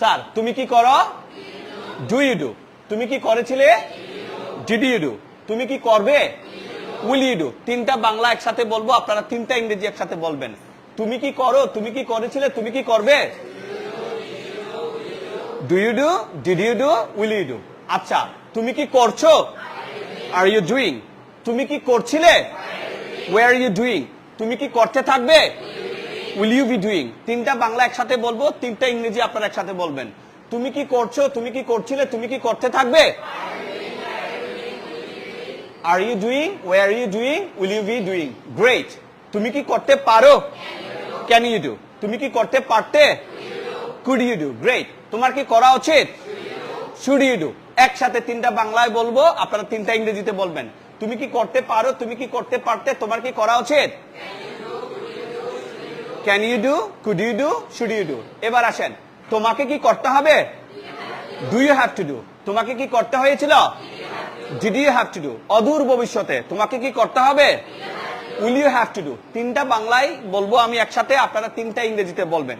Sir, তুমি কি করো? ডু ইউ ডু তুমি কি করেছিলে? ডিড ইউ ডু তুমি কি করবে? উইল ইউ ডু তিনটা বাংলা একসাথে বলব, আপনারা তিনটা ইংরেজি একসাথে বলবেন। তুমি কি করো? তুমি কি করেছিলে? তুমি কি করবে? Do you do did you do will you do আচ্ছা তুমি কি করছ? আর ইউ ডুইং তুমি কি করছিলে? ওয়ার ইউ ডুইং তুমি কি করতে থাকবে? উইল ইউ বি ডুইং তিনটা বাংলা একসাথে বলব, তিনটা ইংরেজি আপনারা একসাথে বলবেন। তুমি কি করছ? তুমি কি করছিলে? তুমি কি করতে থাকবে? Are you doing were you doing will you be doing great তুমি কি করতে পারো? ক্যান ইউ ডু তুমি কি করতে পারতে? কুড ইউ ডু গ্রেট তোমার কি করা উচিত? শুড ইউ ডু একসাথে তিনটা বাংলায় বলব, আপনারা তিনটা ইংরেজিতে বলবেন। তুমি কি করতে পারো? তুমি কি করতে পারতে? তোমার কি করা উচিত? Can you do could you do should you do এবার আসেন। তোমাকে কি করতে হবে? Do you have to do তোমাকে কি করতে হয়েছিল? Did you have to do অদূর ভবিষ্যতে তোমাকে কি করতে হবে? Will you have to do তিনটা বাংলায় বলব আমি একসাথে, আপনারা তিনটা ইংরেজিতে বলবেন।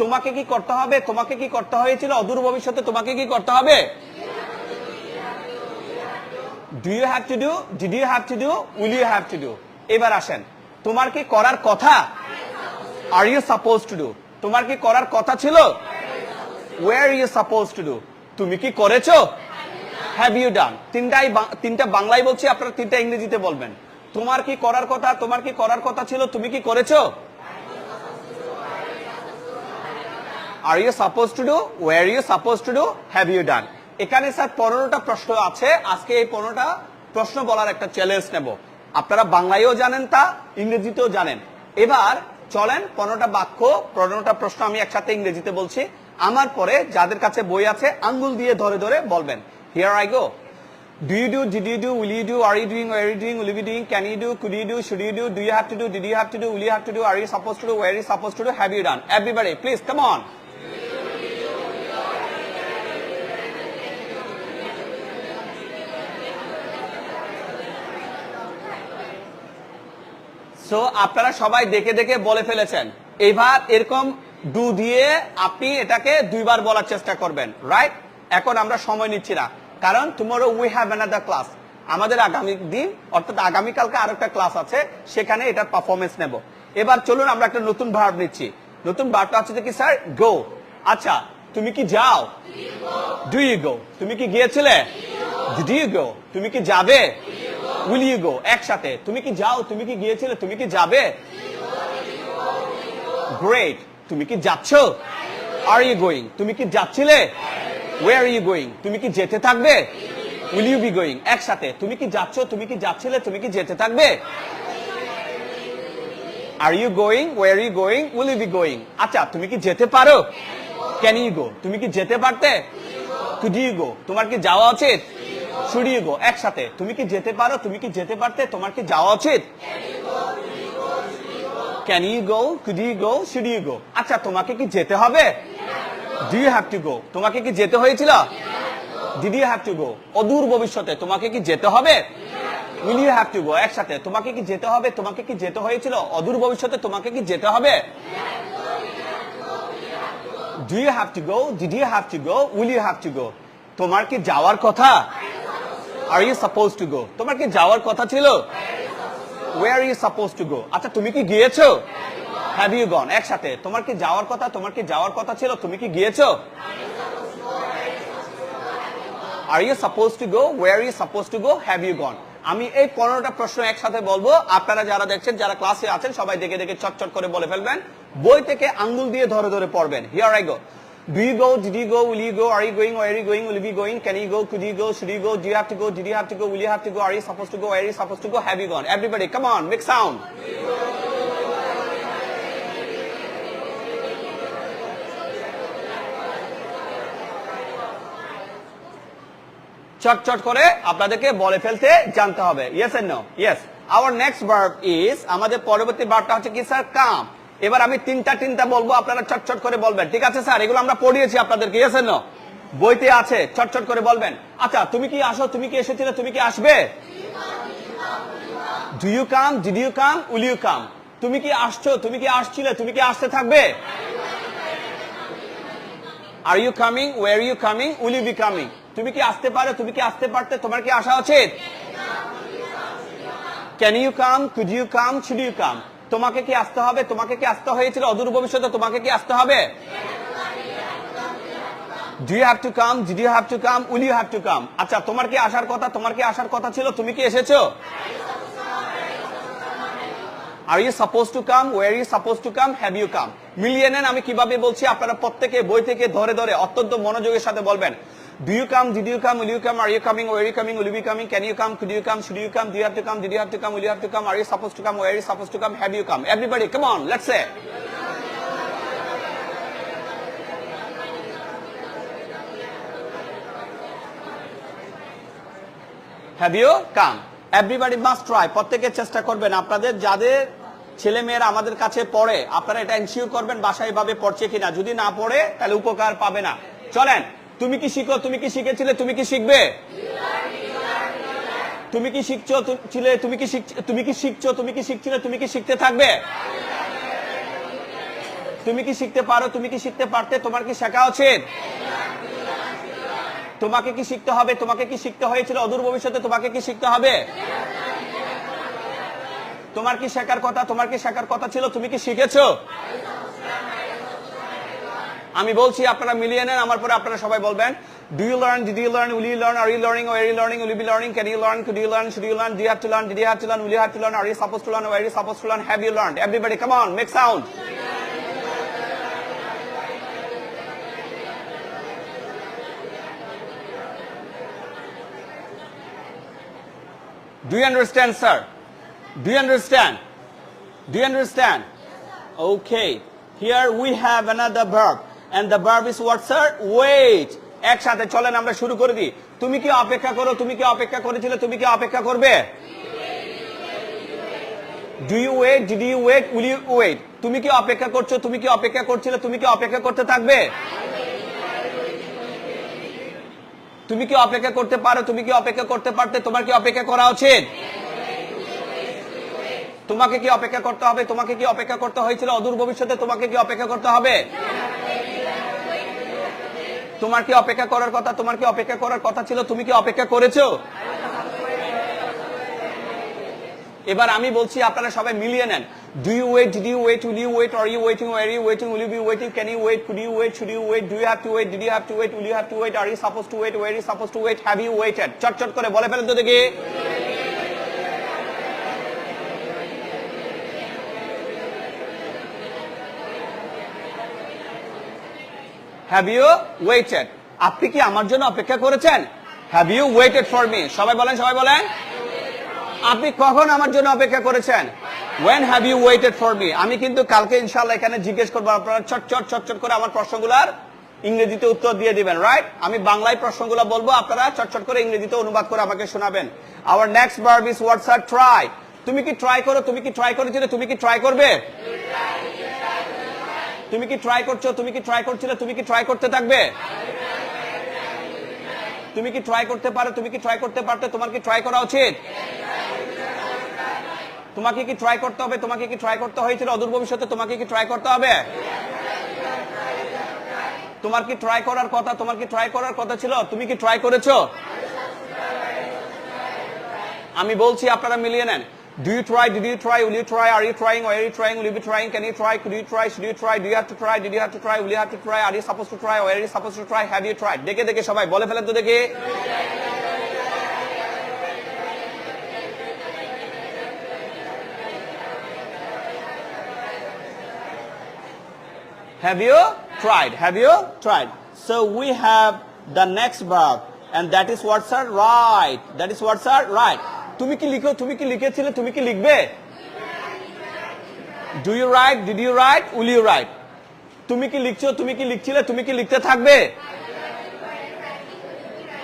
তোমাকে কি করতে হবে? তোমাকে কি করতে হয়েছিল? অদূর ভবিষ্যতে তোমাকে কি করতে হবে? Do you have to do did you have to do will you have to do এবার আসেন। তোমার কি করার কথা? Are you suppose to do তোমার কি করার কথা ছিল? Were you suppose to do তুমি কি করেছ? হ্যাভ ইউ ডান তিনটাই তিনটা বাংলায় বলছি, আপনারা তিনটা ইংরেজিতে বলবেন। তোমার কি করার কথা, তোমার কি করার কথা ছিল, তুমি কি করেছ? Are you suppose to do were you suppose to do have you done এখানে স্যার পনেরোটা প্রশ্ন আছে। আজকে এই পনেরোটা প্রশ্ন বলার একটা চ্যালেঞ্জ নেব। আপনারা বাংলায়ও জানেন তা, ইংরেজিতেও জানেন। এবার চলেন পনেরোটা বাক্য পনেরোটা প্রশ্ন আমি একসাথে ইংরেজিতে বলছি আমার পরে যাদের কাছে বই আছে আঙ্গুল দিয়ে ধরে ধরে বলবেন here I go Do you do, did you do, will you do, are you doing, where are you doing, will you be doing, can you do, could you do, should you do, do you have to do, did you have to do, will you have to do, are you supposed to do, where are you supposed to do, have you done? Everybody, please, come on. So আপনারা সবাই দেখে দেখে বলে ফেলেছেন। এবার এরকম do দিয়ে আপনি এটাকে দুইবার বলার চেষ্টা করবেন রাইট এখন আমরা সময় নিচ্ছি না। কারণ tomorrow we have another class আমাদের আগামী দিন অর্থাৎ আগামীকালকে আরও একটা ক্লাস আছে সেখানে এটার পারফরমেন্স নেব। এবার চলুন আমরা একটা নতুন ভার্ব নিচ্ছি। নতুন ভার্বটা হচ্ছে কি স্যার গো আচ্ছা তুমি কি যাও? ডু ইউ গো তুমি কি গিয়েছিলে? ডু ইউ গো তুমি কি যাবে? উইল ইউ গো একসাথে তুমি কি যাও তুমি কি গিয়েছিলে তুমি কি যাবে গ্রেট তুমি কি যাচ্ছ আর ইউ গোয়িং তুমি কি যাচ্ছিলে ওয়ার ইউ গোয়িং তুমি কি যেতে থাকবে উইল ইউ বি গোয়িং একসাথে তুমি কি যাচ্ছ তুমি কি যাচ্ছিলে তুমি কি যেতে থাকবে are you going were you going will you be going আচ্ছা তুমি কি যেতে পারো ক্যান ইউ গো তুমি কি যেতে পারতে কুড ইউ গো তোমার কি যাওয়া উচিত গো, একসাথে। তুমি কি যেতে পারো? তুমি কি যেতে পারতে? তোমার কি যাওয়া উচিত? Can you go could you go should you go আচ্ছা তোমাকে কি যেতে হবে? Do you have to go তোমাকে কি যেতে হয়েছিল? Did you have to go অদূর ভবিষ্যতে তোমাকে কি যেতে হবে? Will you have to go একসাথে। তোমাকে কি যেতে হবে? তোমাকে কি যেতে হয়েছিল? অদূর ভবিষ্যতে তোমাকে কি যেতে হবে? Do you have to go did you have to go will you have to go তোমার কি যাওয়ার কথা? Are you suppose to go তোমার কি যাওয়ার কথা ছিল? Were you suppose to go আচ্ছা তুমি কি গিয়েছো? হ্যাভ ইউ গন একসাথে। তোমার কি যাওয়ার কথা? তোমার কি যাওয়ার কথা ছিল? তুমি কি গিয়েছো? Are you suppose to go were you suppose to go have you gone আমি এই পনেরোটা প্রশ্ন একসাথে বলব। আপনারা যারা দেখছেন, যারা ক্লাসে আছেন, সবাই দেখে দেখে চটচট করে বলে ফেলবেন। বই থেকে আঙ্গুল দিয়ে ধরে ধরে পড়বেন। Here I go Do you go? Did you go? Will you go? Are you going? Where are you going? Will you be going? Can you go? Could you go? Should you go? Do you have to go? Did you have to go? Will you have to go? Are you supposed to go? Where are you supposed to go? Have you gone? Everybody, come on, make sound. চটচট করে আপনাদেরকে বলে ফেলতে জানতে হবে yes and no yes our next verb is আমাদের পরবর্তী ভার্বটা হচ্ছে কি স্যার কাম এবার আমি তিনটা তিনটা বলব, আপনারা চটচট করে বলবেন। ঠিক আছে, স্যার? এগুলো আমরা পড়িয়েছি আপনাদেরকে ইয়েস এন্ড নো বইতে আছে চটচট করে বলবেন। আচ্ছা তুমি কি আসো? তুমি কি এসেছিলে? তুমি কি আসবে? Do you come did you come will you come তুমি কি আসছো? তুমি কি আসছিলে? তুমি কি আসতে থাকবে? Are you coming were you coming will you be coming তুমি কি আসতে পারো? তুমি কি আসতে পারতে? তোমার কি আসা উচিত? Can you come could you come should you come তোমাকে কি আসতে হবে? তোমাকে কি আসতে হয়েছিল? অদূর ভবিষ্যতে তোমাকে কি আসতে হবে? Do you have to come did you have to come will you have to come আচ্ছা তোমার কি আসার কথা? তোমার কি আসার কথা ছিল? তুমি কি এসেছ? Are you suppose to come were you suppose to come have you come মিলিয়ে নেন, আমি কীভাবে বলছি? আপনারা প্রত্যেকে বই থেকে ধরে ধরে অত্যন্ত মনোযোগের সাথে বলবেন। Do you come did you come will you come are you coming were you coming will be coming can you come could you come should you come do you have to come did you have to come will you have to come are you suppose to come were you suppose to come have you come everybody come on let's say have you come everybody must try প্রত্যেকে চেষ্টা করবেন আপনাদের, যাদের ছেলে মেয়েরা আমাদের কাছে পড়ে, আপনারা এটা এনশিওর করবেন বাসায় ভাবে পড়ছে কিনা। যদি না পড়ে, তাহলে উপকার পাবে না। চলেন। তুমি কি শিখো তুমি কি শিখেছিলে তুমি কি শিখবে তুমি কি শিখছো ছিলে তুমি কি তুমি কি শিখছো তুমি কি শিখছিলে তুমি কি শিখতে থাকবে তুমি কি শিখতে পারো তুমি কি শিখতে পারতে তোমার কি শেখা উচিত তোমাকে কি শিখতে হবে তোমাকে কি শিখতে হয়েছিল অদূর ভবিষ্যতে তোমাকে কি শিখতে হবে তোমার কি শেখার কথা তোমার কি শেখার কথা ছিল তুমি কি শিখেছো আমি বলছি আপনারা মিলিয়ে নেন আমার পরে আপনারা সবাই বলবেন do you learn did you learn will you learn are you learning were you learning will be learning can you learn could you learn should you learn do you have to learn did you have to learn will you have to learn are you suppose to learn were you suppose to learn have you learn everybody come on make sound Do you understand, sir? Do you understand? Do you understand? Okay. Here we have another verb. And the verb is what, sir? Wait. একসাথে চলেন আমরা শুরু করে দিই তুমি কি অপেক্ষা করো তুমি কি অপেক্ষা করেছিলে তুমি কি অপেক্ষা করবে do you wait did you wait will you wait তুমি কি অপেক্ষা করছ তুমি কি অপেক্ষা করছিলে তুমি কি অপেক্ষা করতে থাকবে তুমি কি অপেক্ষা করতে পারো তুমি কি অপেক্ষা করতে পারতে তোমার কি অপেক্ষা করা উচিত তোমাকে কি অপেক্ষা করতে হবে তোমাকে কি অপেক্ষা করতে হয়েছিল অদূর ভবিষ্যতে তোমাকে কি অপেক্ষা করতে হবে তোমার কি অপেক্ষা করার কথা? তোমার কি অপেক্ষা করার কথা ছিল? তুমি কি অপেক্ষা করেছ? এবার আমি বলছি, আপনারা সবাই মিলিয়ে নেন। Do you wait did you wait will you wait are you waiting are you waiting will you be waiting can you wait could you wait should you wait do you have to wait did you have to wait will you have to wait are you suppose to wait were you suppose to wait have you waited চটচট করে বলে ফেলেন তো দেখি। Have you weighted আপনি কি আমার জন্য অপেক্ষা করেছেন? Have you waited for me সবাই বলেন সবাই বলেন। আপনি কখন আমার জন্য অপেক্ষা করেছেন? When have you waited for me আমি কিন্তু কালকে ইনশাল্লাহ এখানে জিজ্ঞেস করব, আপনারা চটচট চটচট করে আমার প্রশ্নগুলার ইংরেজিতে উত্তর দিয়ে দিবেন রাইট আমি বাংলায় প্রশ্নগুলো বলব, আপনারা চটচট করে ইংরেজিতে অনুবাদ করে আমাকে শোনাবেন। Our next verb is what's R try তুমি কি ট্রাই করো? তুমি কি ট্রাই করেছিলে? তুমি কি ট্রাই করবে? তুমি কি ট্রাই করছ তুমি কি ট্রাই করছিলে তুমি কি ট্রাই করতে থাকবে তুমি কি ট্রাই করতে পারো তুমি কি ট্রাই করতে পারতে তোমার কি ট্রাই করা উচিত তোমাকে কি ট্রাই করতে হবে তোমাকে কি ট্রাই করতে হয়েছিল অদূর ভবিষ্যতে তোমাকে কি ট্রাই করতে হবে তোমার কি ট্রাই করার কথা তোমার কি ট্রাই করার কথা ছিল তুমি কি ট্রাই করেছ আমি বলছি আপনারা মিলিয়ে নেন do you try did you try will you try are you trying were you trying will you be trying can you try could you try should you try do you have to try did you have to try will you have to try are you suppose to try were you suppose to try have you try দেখে দেখে সবাই, বলে ফেলেন তো দেখে Have you tried? Have you tried? So we have the next verb, and that is what's right. That is what's right. তুমি কি লিখো? তুমি কি লিখেছিলে? তুমি কি লিখবে? Do you write did you write will you write তুমি কি লিখছো? তুমি কি লিখছিলে? তুমি কি লিখতে থাকবে?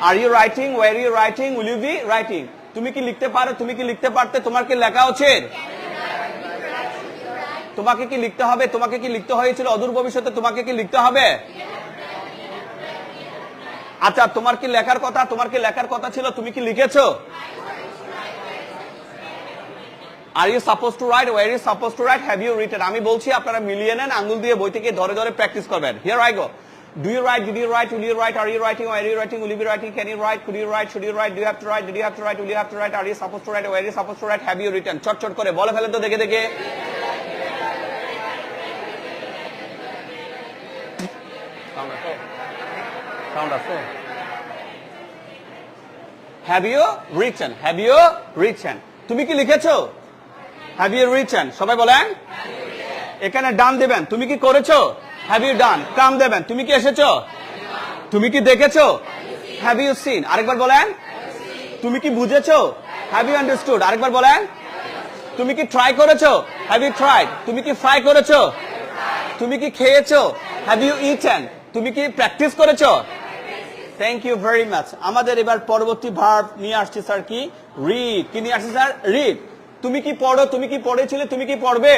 Are you writing were you writing will you be writing তুমি কি লিখতে পারো? তুমি কি লিখতে পারতে? তোমার কি লেখা উচিত তোমাকে কি লিখতে হবে? তোমাকে কি লিখতে হয়েছিল? অদূর ভবিষ্যতে তোমাকে কি লিখতে হবে? আচ্ছা তোমার কি লেখার কথা? তোমার কি লেখার কথা ছিল? তুমি কি লিখেছো? Are you suppose to write were you suppose to write have you written আমি বলছি আপনারা মিলিয়ে নেন, আঙুল দিয়ে বই থেকে ধরে ধরে প্র্যাকটিস করবেন। Here I go do you write did you write will you write are you writing were you writing will you be writing can you write could you write should you write do have to write did you have to write will you have to write are you suppose to write were you suppose to write have you written চট চট করে বলে ফেলেন তো দেখে দেখে sound আছে have you written have you written তুমি কি লিখেছো? Have you written? সবাই বলেন। এখানে ডান দেবেন। তুমি কি করেছ? হ্যাভ ইউ ডান কাম দেবেন। তুমি কি এসেছ? তুমি কি দেখেছ? হ্যাভ ইউ সিন আরেকবার বলেন। তুমি কি বুঝেছ? হ্যাভ ইউ আন্ডারস্টুড আরেকবার বলেন। তুমি কি ট্রাই করেছ? হ্যাভ ইউ ট্রাইড তুমি কি ফ্রাই করেছ? তুমি কি খেয়েছো? হ্যাভ ইউ ইটেন তুমি কি প্র্যাকটিস করেছ? থ্যাংক ইউ ভেরি মাচ আমাদের এবার পরবর্তী ভার্ব নিয়ে আসছে স্যার কি? রিড কি নিয়ে আসছে স্যার রিড তুমি কি পড়ো? তুমি কি পড়েছিলে তুমি কি পড়বে?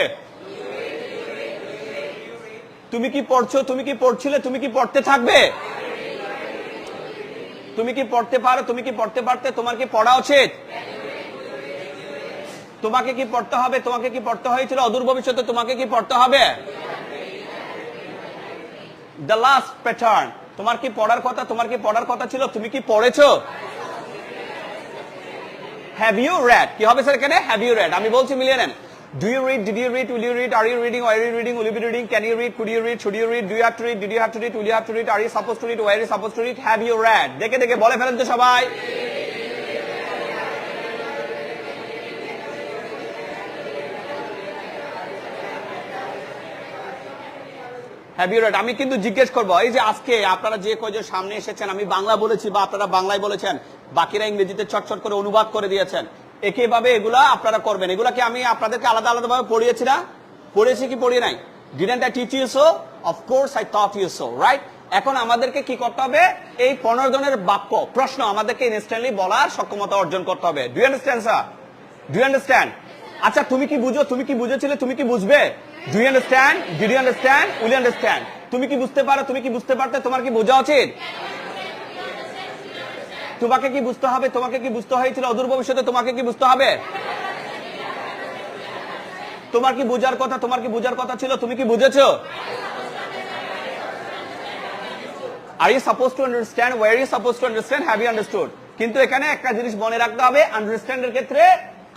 তুমি কি পড়ছো? তুমি কি পড়ছিলে? তুমি কি পড়তে থাকবে? তুমি কি পড়তে পারো? তুমি কি পড়তে পারতে? তোমার কি পড়া উচিত? তোমাকে কি পড়তে হবে? তোমাকে কি পড়তে হয়েছিল? অদূর ভবিষ্যতে তোমাকে কি পড়তে হবে? দ্য লাস্ট প্যাটার্ন তোমার কি পড়ার কথা? তোমার কি পড়ার কথা ছিল? তুমি কি পড়েছো? হ্যাভ ইউ রেড কি হবে স্যার এখানে হ্যাভ ইউ রেড আমি বলছি মিলিয়ে নেন do you read did you read will you read are you reading were you reading will you be reading can you read could you read should you read do you have to read did you have to read will you have to read are you suppose to read were you suppose to read have you read দেখে দেখে বলে ফেলেন তো সবাই have you red আমি কিন্তু জিজ্ঞেস করব এই যে আজকে আপনারা যে কয়জন সামনে এসেছেন আমি বাংলা বলেছি বা আপনারা বাংলায় বলেছেন বাকিরা ইংরেজিতে চটচট করে অনুবাদ করে দিয়েছেন। একইভাবে এগুলা আপনারা করবেন। এগুলা কি আমি আপনাদেরকে আলাদা আলাদা ভাবে পড়িয়েছি না। পড়িয়েছি কি, পড়িয়ে নাই? Didn't I teach you so of course I you so right এখন আমাদেরকে কি করতে হবে? এই পনেরো জনের বাক্য, প্রশ্ন আমাদেরকে ইনস্ট্যান্টলি বলার সক্ষমতা অর্জন করতে হবে। Do understand sir do understand আচ্ছা তুমি কি বুঝো? তুমি কি বুঝেছিলে? তুমি কি বুঝবে? Do understand did you understand will understand তুমি কি বুঝতে পারো? তুমি কি বুঝতে পারতে? তোমার কি বোঝা উচিত? তোমাকে কি বুঝতে হবে? তোমাকে কি বুঝতে হয়েছিল? অদূর ভবিষ্যতে তোমাকে কি বুঝতে হবে? তোমার কি বুঝার কথা, তোমার কি বুঝার কথা ছিল? তুমি কি বুঝেছ? Are you suppose to understand were you suppose to understand have you understood কিন্তু এখানে একটা জিনিস মনে রাখতে হবে আন্ডারস্ট্যান্ডের ক্ষেত্রে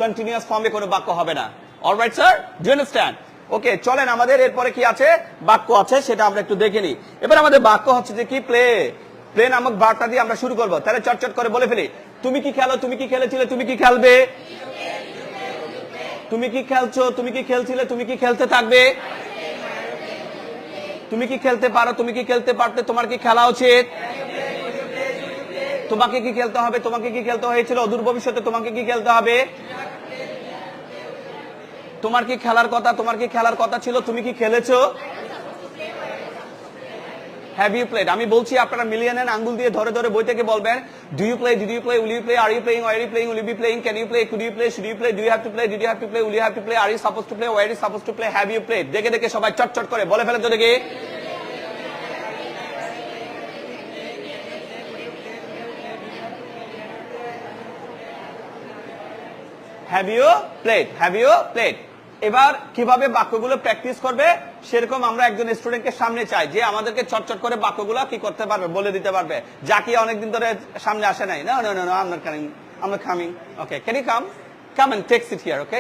কন্টিনিউয়াস ফর্মে কোনো বাক্য হবে না। Alright sir do understand okay চলেন আমাদের, এরপরে কি আছে? বাক্য আছে, সেটা আমরা একটু দেখে নিই। এবার আমাদের বাক্য হচ্ছে যে কি? প্লে প্লে নামক বার্তা দিয়ে আমরা শুরু করব। তাহলে চটচট করে বলে ফেলি। তুমি কি খেলো, তুমি কি খেলেছিলে, তুমি কি খেলবে? তুমি কি খেলছো, তুমি কি খেলছিলে, তুমি কি খেলতে থাকবে? তুমি কি খেলতে পারো, তুমি কি খেলতে পারতে, তোমার কি খেলা উচিত? তোমাকে কি খেলতে হবে, তোমাকে কি খেলতে হয়েছিল? অদূর ভবিষ্যতে তোমাকে কি খেলতে হবে? তোমার কি খেলার কথা, তোমার কি খেলার কথা ছিল? তুমি কি খেলেছো? হ্যাভ ইউ প্লেড আমি বলছি আপনারা মিলিয়ে নেন আঙ্গুল দিয়ে ধরে ধরে বই থেকে বলবেন do you play did you play will you play are you playing are you playing will be playing can you play could you play should you play do you have to play did you have to play will you have to play are you suppose to play were you suppose to play have you played দেখে দেখে সবাই চটচট করে বলে ফেলে তো দেখে। Have you played have you played এবার কীভাবে বাক্যগুলো প্র্যাকটিস করবে, সেরকম আমরা একজন স্টুডেন্টকে সামনে চাই, যে আমাদেরকে চটচট করে বাক্যগুলো কি করতে পারবে, বলে দিতে পারবে। যাকে অনেকদিন ধরে সামনে আসে নাই। না am coming okay can come come and take seat here okay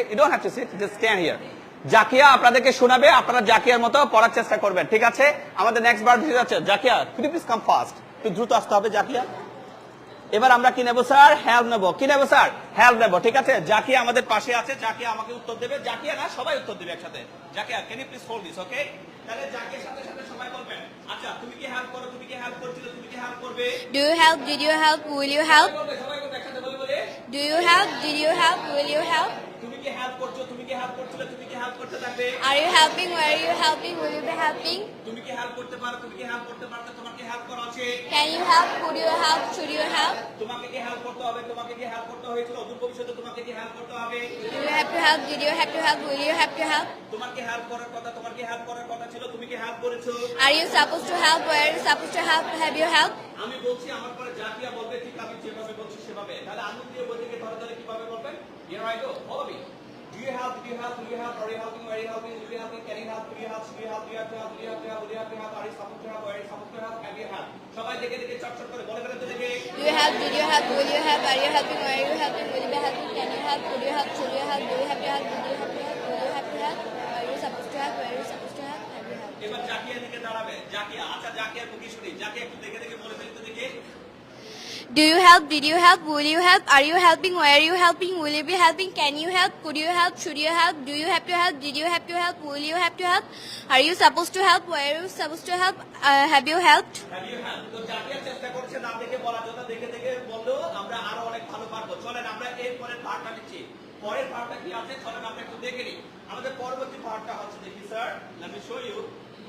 Zakia আপনাদেরকে শোনাবে, আপনারা জাকিয়ার মতো পড়ার চেষ্টা করবেন, ঠিক আছে? আমাদের নেক্সট বার আছে Zakia could please come fast একটু দ্রুত আসতে হবে, জাকিয়া। এবার আমরা কি নেব স্যার? হেল্প নেব। কি নেব স্যার? হেল্প নেব ঠিক আছে? জাকি আমাদের পাশে আছে। জাকি আমাকে উত্তর দেবে। জাকি না সবাই উত্তর দেবে একসাথে। Zaki can you please hold this okay তাহলে জাকিয়ার সাথে সাথে সবাই বলবেন আচ্ছা তুমি কি হেল্প করো? তুমি কি হেল্প করছিলে? তুমি কি হেল্প করবে? Do you help did you help will you help সবাই একসাথে বলে বলে। Will you help? কি হেল্প করছ তুমি কি হেল্প করছিলে তুমি কি হেল্প করতে থাকবে Are you helping? Where are you helping? Will you be helping? তুমি কি হেল্প করতে পারো তুমি কি হেল্প করতে পারতে তোমার কি হেল্প করা উচিত Can you help? Could you help? Should you help? তোমাকে কি হেল্প করতে হবে তোমাকে কি হেল্প করতে হয়েছিল অদূর ভবিষ্যতে তোমাকে কি হেল্প করতে হবে Do you have to help? Did you have to help? Will you have to help? তোমার কি হেল্প করার কথা তোমার কি হেল্প করার কথা ছিল তুমি কি হেল্প করেছ Are you supposed to help? Where are you supposed to help? Have you helped? আমি বলছি আমার পরে জাকিয়া বলবে ঠিক আমি যেভাবে বলছি সেভাবে তাহলে আঙুল দিয়ে থেকে ধরে ধরে কীভাবে বলবেন I go follow me do Do you help? Do you help? Do you help? Are you helping? Are you helping? Will you helping? Can you help? Do you help? Do you help? Do you help? Do you have to help? Do you have to help? Are you supposed to help? Are you supposed to help? Have you help? সবাই দেখে দেখে চটচট করে বলে ফেলে তো দেখে Do you help? Did you help? Will you help? Are you helping? Are you helping? Will you be helping? Can you help? Could you help? Should you help? Do you have to help? Did you have to help? Will you have to help? Are you supposed to help? Are you supposed to help? Have you helped? এবার জাকিয়া দিকে দাঁড়াবে জাকিয়া আচ্ছা জাকিয়ার মুখে শুনি জাকিয়া একটু দেখে দেখে Do you help? Did you help? Will you help? Are you helping? Where are you helping? Will you be helping? Can you help? Could you help? Should you help? Do you have to help? Did you have to help? Will you have to help? Are you supposed to help? Where are you supposed to help? Uh, have you helped? আমাদের পরবর্তী পার্টটা হচ্ছে দেখি sir let me show you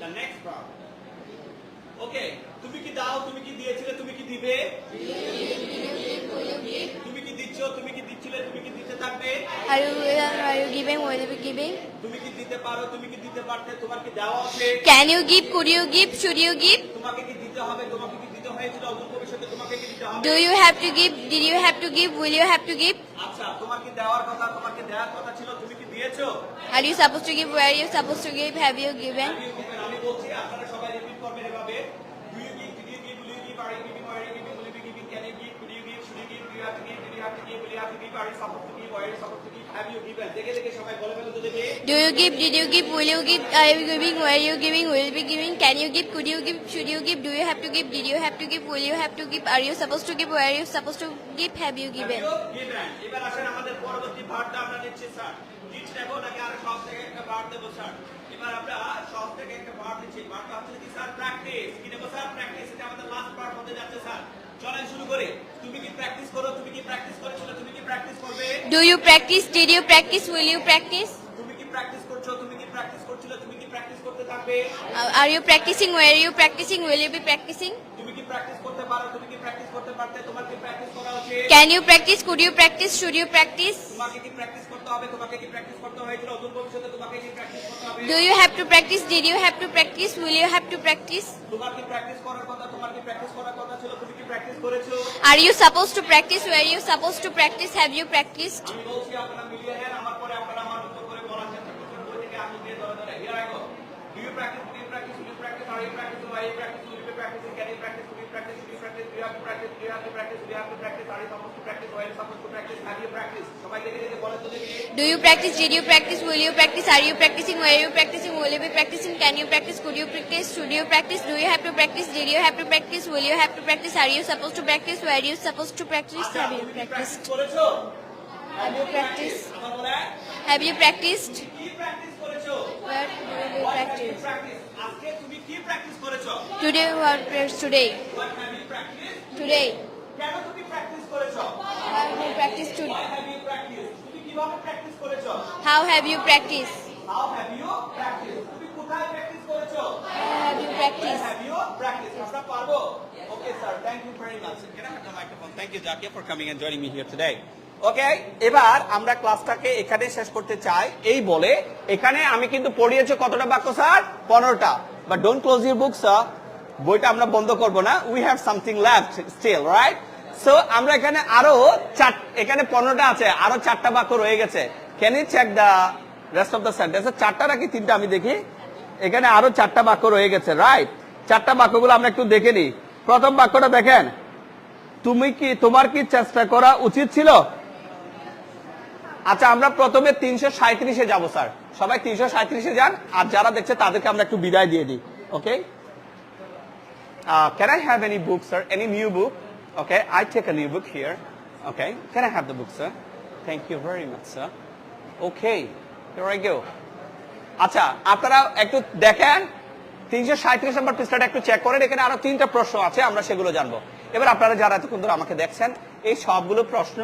the next part okay তুমি কি দাও তুমি কি দিয়েছিলে তুমি কি দিবে তুমি কি দিচ্ছ তুমি কি দিচ্ছিলে তুমি কি দিতে থাকবে Are you are you giving? Will you be তুমি কি দিতে পারো তুমি কি দিতে পারতে তোমার কি দেওয়া উচিত Can you give? Could you give? Should you give? তোমাকে কি দিতে হবে তোমাকে কি দিতে হয়েছিল অদূর ভবিষ্যতে তোমাকে কি দিতে হবে Do you have to give? Did you have to give? Will you have to give? আচ্ছা তোমার কি দেওয়ার কথা তোমাকে দেওয়ার কথা ছিল তুমি কি দিয়েছ Are you supposed to give? Where are you supposed to give? Have you given? আমি আমি বলছি আপনারা do you have to give do you have to give will you have to give are you suppose to give are you suppose to give have you given দেখে দেখে সবাই বলে ফেলো তো দেখে Do you give? Did you give? Will you give? Are you giving? Where are you giving? Will you be giving? Can you give? Could you give? Should you give? Do you have to give? Did you have to give? Will you have to give? Are you supposed to give? Where are you supposed to give? Have you Have given? you given? এবার আসেন আমাদের পরবর্তী ভার্বটা আমরা নিচ্ছি sir নিচ নেব নাকি আর সব থেকে একটা ভার্ব দেবো স্যার এবার আমরা সব থেকে একটা ভার্ব নিচ্ছি ভার্বটা হচ্ছে কি স্যার প্র্যাকটিস এটা আমাদের লাস্ট পার্ট হতে যাচ্ছে স্যার চলেন শুরু করে তুমি কি প্র্যাকটিস করো তুমি কি প্র্যাকটিস করেছিল তুমি কি প্র্যাকটিস করবে Do you practice? Did you practice? Will you practice? তুমি কি প্র্যাকটিস করছ তুমি কি প্র্যাকটিস করছিলে তুমি কি প্র্যাকটিস করতে থাকবে Uh, are you practicing? Where are you practicing? Will you be practicing? তুমি কি প্র্যাকটিস করতে পারো তুমি কি প্র্যাকটিস করতে পারতে তোমার কি প্র্যাকটিস করা উচিত Can you practice? Could you practice? Should you practice? তোমাকে কি প্র্যাকটিস করতে হবে তোমাকে কি প্র্যাকটিস করতে হয়েছিল অদূর ভবিষ্যতে তোমাকে কি প্র্যাকটিস করতে হবে Do you have to practice? Did you have to practice? Will you have to practice? তোমার কি প্র্যাকটিস করার কথা তোমার কি প্র্যাকটিস করার কথা ছিল Are you supposed to practice? Were you supposed to practice? Have you practiced? Do you practice? Did you practice? Will you practice? Are you practicing? Where are you practicing? Will you be practicing? Can you practice? Could you practice? Should you practice? Do you have to practice? Did you have to practice? Will you have to practice? Are you supposed to practice? Where are you supposed to practice? আচ্ছা Have you practiced? Have you practiced? Have you practiced? Where will you practice? Today, what practice today? What have you practiced? Today. করেছ Have you practiced Why have you practiced? কীভাবে practice করেছ How have you practiced? How have you practiced? তুমি কোথায় practice করেছ How have you Where practiced? have you practiced? আমরা পারব Okay sir, thank you very much. Can I have the microphone? Thank you Zakia for coming and joining me here today. ওকে এবার আমরা ক্লাসটাকে এখানে শেষ করতে চাই এই বলে এখানে আমি কিন্তু পড়িয়েছি কতটা বাক্য স্যার পনেরোটা but don't close your book sir বইটা আমরা বন্ধ করব না we have something left still right so আমরা এখানে আরও চার, এখানে পনেরোটা আছে, আরও চারটা বাক্য রয়ে গেছে। Can you check the rest of the sentence চারটা নাকি তিনটা আমি দেখি? এখানে আরও চারটা বাক্য রয়ে গেছে রাইট চারটা বাক্যগুলো আমরা একটু দেখে নিই। প্রথম বাক্যটা দেখেন। তুমি কি, তোমার কি চেষ্টা করা উচিত ছিল? আচ্ছা আমরা প্রথমে তিনশো সাঁত্রিশে যাব, স্যার। সবাই তিনশো সাঁত্রিশে যান, আর যারা দেখছে তাদেরকে আমরা একটু বিদায় দিয়ে দিই okay can I have any book sir any new book okay I take a new book here okay can I have the book sir thank you very much sir okay here I go আচ্ছা আপনারা একটু দেখেন, তিনশো সাঁত্রিশ নম্বর পৃষ্ঠাটা একটু check করেন, এখানে আরও তিনটা প্রশ্ন আছে, আমরা সেগুলো জানব। এবার আপনারা যারা এতক্ষণ ধরে আমাকে দেখছেন, এই সবগুলো প্রশ্ন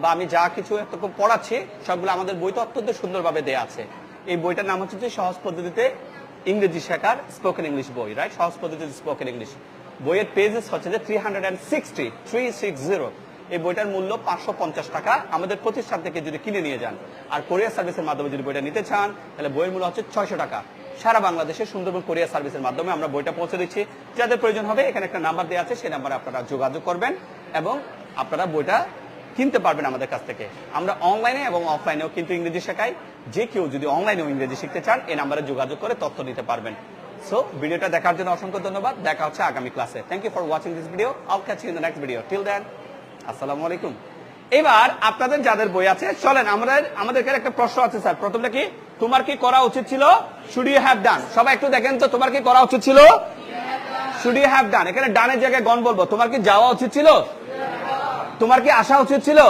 বা আমি যা কিছু এতক্ষণ পড়াচ্ছি, সবগুলো আমাদের বইতে অত্যন্ত সুন্দরভাবে দেয়া আছে। এই বইটার নাম হচ্ছে সহজ পদ্ধতিতে ইংরেজি শেখার স্পোকেন ইংলিশ বই রাইট সহজ পদ্ধতিতে স্পোকেন ইংলিশ বইয়ের পেজেস হচ্ছে যে three hundred and sixty three six zero এই বইটার মূল্য পাঁচশো পঞ্চাশ টাকা। আমাদের প্রতিষ্ঠান থেকে যদি কিনে নিয়ে যান আর কোরিয়ার সার্ভিসের মাধ্যমে যদি বইটা নিতে চান, তাহলে বইয়ের মূল্য হচ্ছে ছয়শো টাকা। সারা বাংলাদেশে সুন্দরবন কোরিয়ার সার্ভিসের মাধ্যমে আমরা বইটা পৌঁছে দিচ্ছি। যাদের প্রয়োজন হবে, এখানে একটা নাম্বার দেওয়া আছে, সেই নাম্বারে আপনারা যোগাযোগ করবেন এবং আপনারা বইটা কিনতে পারবেন আমাদের কাছ থেকে। আমরা অনলাইনে এবং অফলাইনেও কিন্তু ইংরেজি শেখাই। যে কেউ যদি অনলাইনেও ইংরেজি শিখতে চান, এই নাম্বারে যোগাযোগ করে তথ্য নিতে পারবেন। সো ভিডিওটা দেখার জন্য অসংখ্য ধন্যবাদ। দেখা হচ্ছে আগামী ক্লাসে thank you for watching this video I'll catch in the next video till then আসসালামু আলাইকুম। এবার, আপনাদের যাদের বই আছে, চলেন, আমাদের আমাদের এখানে একটা প্রশ্ন আছে, স্যার। প্রথমটা কি? তোমার কি করা উচিত ছিল? শুড ইউ হ্যাভ ডান সবাই একটু দেখেন তো, তোমার কি করা উচিত ছিল? শুড ইউ হ্যাভ ডান এখানে ডানের জায়গায় গন বলব। তোমার কি যাওয়া উচিত ছিল? তোমার কি আসা উচিত ছিল?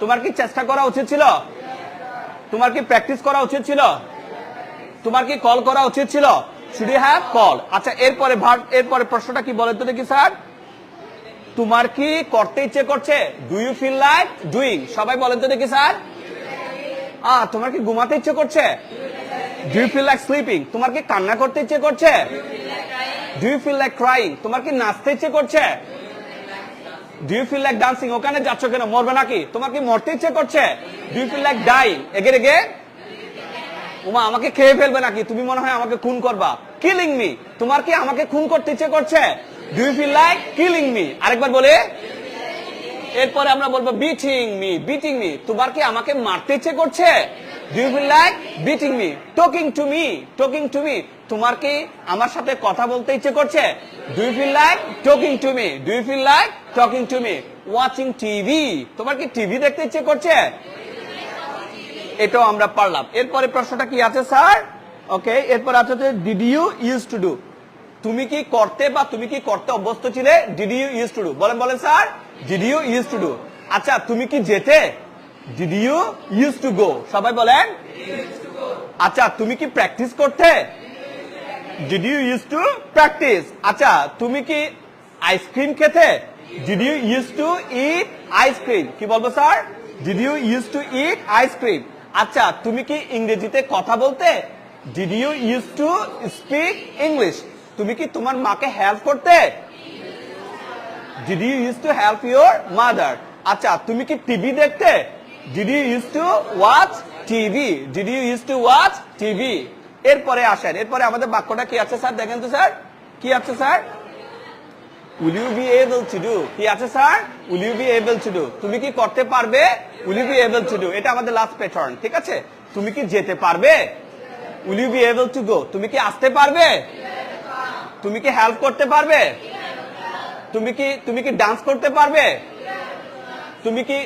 তোমার কি চেষ্টা করা উচিত ছিল? তোমার কি প্র্যাকটিস করা উচিত ছিল? তোমার কি কল করা উচিত ছিল? আচ্ছা এরপরে এরপরে প্রশ্নটা কি বলেন তো দেখি, স্যার। তোমার কি করতে ইচ্ছে করছে? Do you feel like doing সবাই বলেন তো দেখি, স্যার। আ, তোমার কি ঘুমাতে ইচ্ছে করছে? Do you feel like sleeping তোমার কি কান্না করতে ইচ্ছে করছে? Do you feel like crying তোমার কি নাচতে ইচ্ছে করছে? Do you feel like dancing ওখানে যাচ্ছ কেন? মরবে নাকি? তোমার কি মরতে ইচ্ছে করছে? Do you feel like dying এগে রেগে উমা, আমাকে খেয়ে ফেলবে নাকি? তুমি মনে হয় আমাকে খুন করবা। কিলিং মি তোমার কি আমাকে খুন করতে ইচ্ছে করছে? Do feel like killing me আরেকবার বলে। এরপরে আমরা বলব বিটিং মি বিটিং মি তোমার কি আমাকে মারতে ইচ্ছে করছে? Do you feel like beating me talking to me talking to me তোমার কি আমার সাথে কথা বলতে ইচ্ছে করছে? Do you feel like talking to me do you feel like talking to me watching TV তোমার কি টিভি দেখতে ইচ্ছে করছে? এটাও আমরা পারলাম। এরপরে প্রশ্নটা কি আছে, স্যার? ওকে, এরপর আছে did you use to do তুমি কি করতে বা তুমি কি করতে অভ্যস্ত ছিলে? Did you use to do বলেন বলেন, sir. Did you use to do আচ্ছা তুমি কি যেতে? Did you use to go সবাই বলেন। আচ্ছা তুমি কি প্র্যাকটিস করতে? Did you use to practice আচ্ছা তুমি কি আইসক্রিম খেতে? Did you use to eat ice cream কি বলব, sir? Did you use to eat ice cream আচ্ছা তুমি কি ইংরেজিতে কথা বলতে? Did you use to speak English তুমি কি তোমার মাকে হেল্প করতে? Did you use to help your mother আচ্ছা তুমি কি টিভি দেখতে? Did you use to watch TV did you use to watch TV এরপরে আসেন, এরপরে আমাদের বাক্যটা কি আছে স্যার? দেখেন তো স্যার। কি আছে sir? Will you be able to do কি আছে sir will you be able to do তুমি কি করতে পারবে? Will you be able to do এটা আমাদের লাস্ট প্যাটার্ন ঠিক আছে? তুমি কি যেতে পারবে? Will you be able to go তুমি কি আসতে পারবে? তুমি কি হেল্প করতে পারবে? তুমি কি তুমি কি ডান্স করতে পারবে? তুমি কি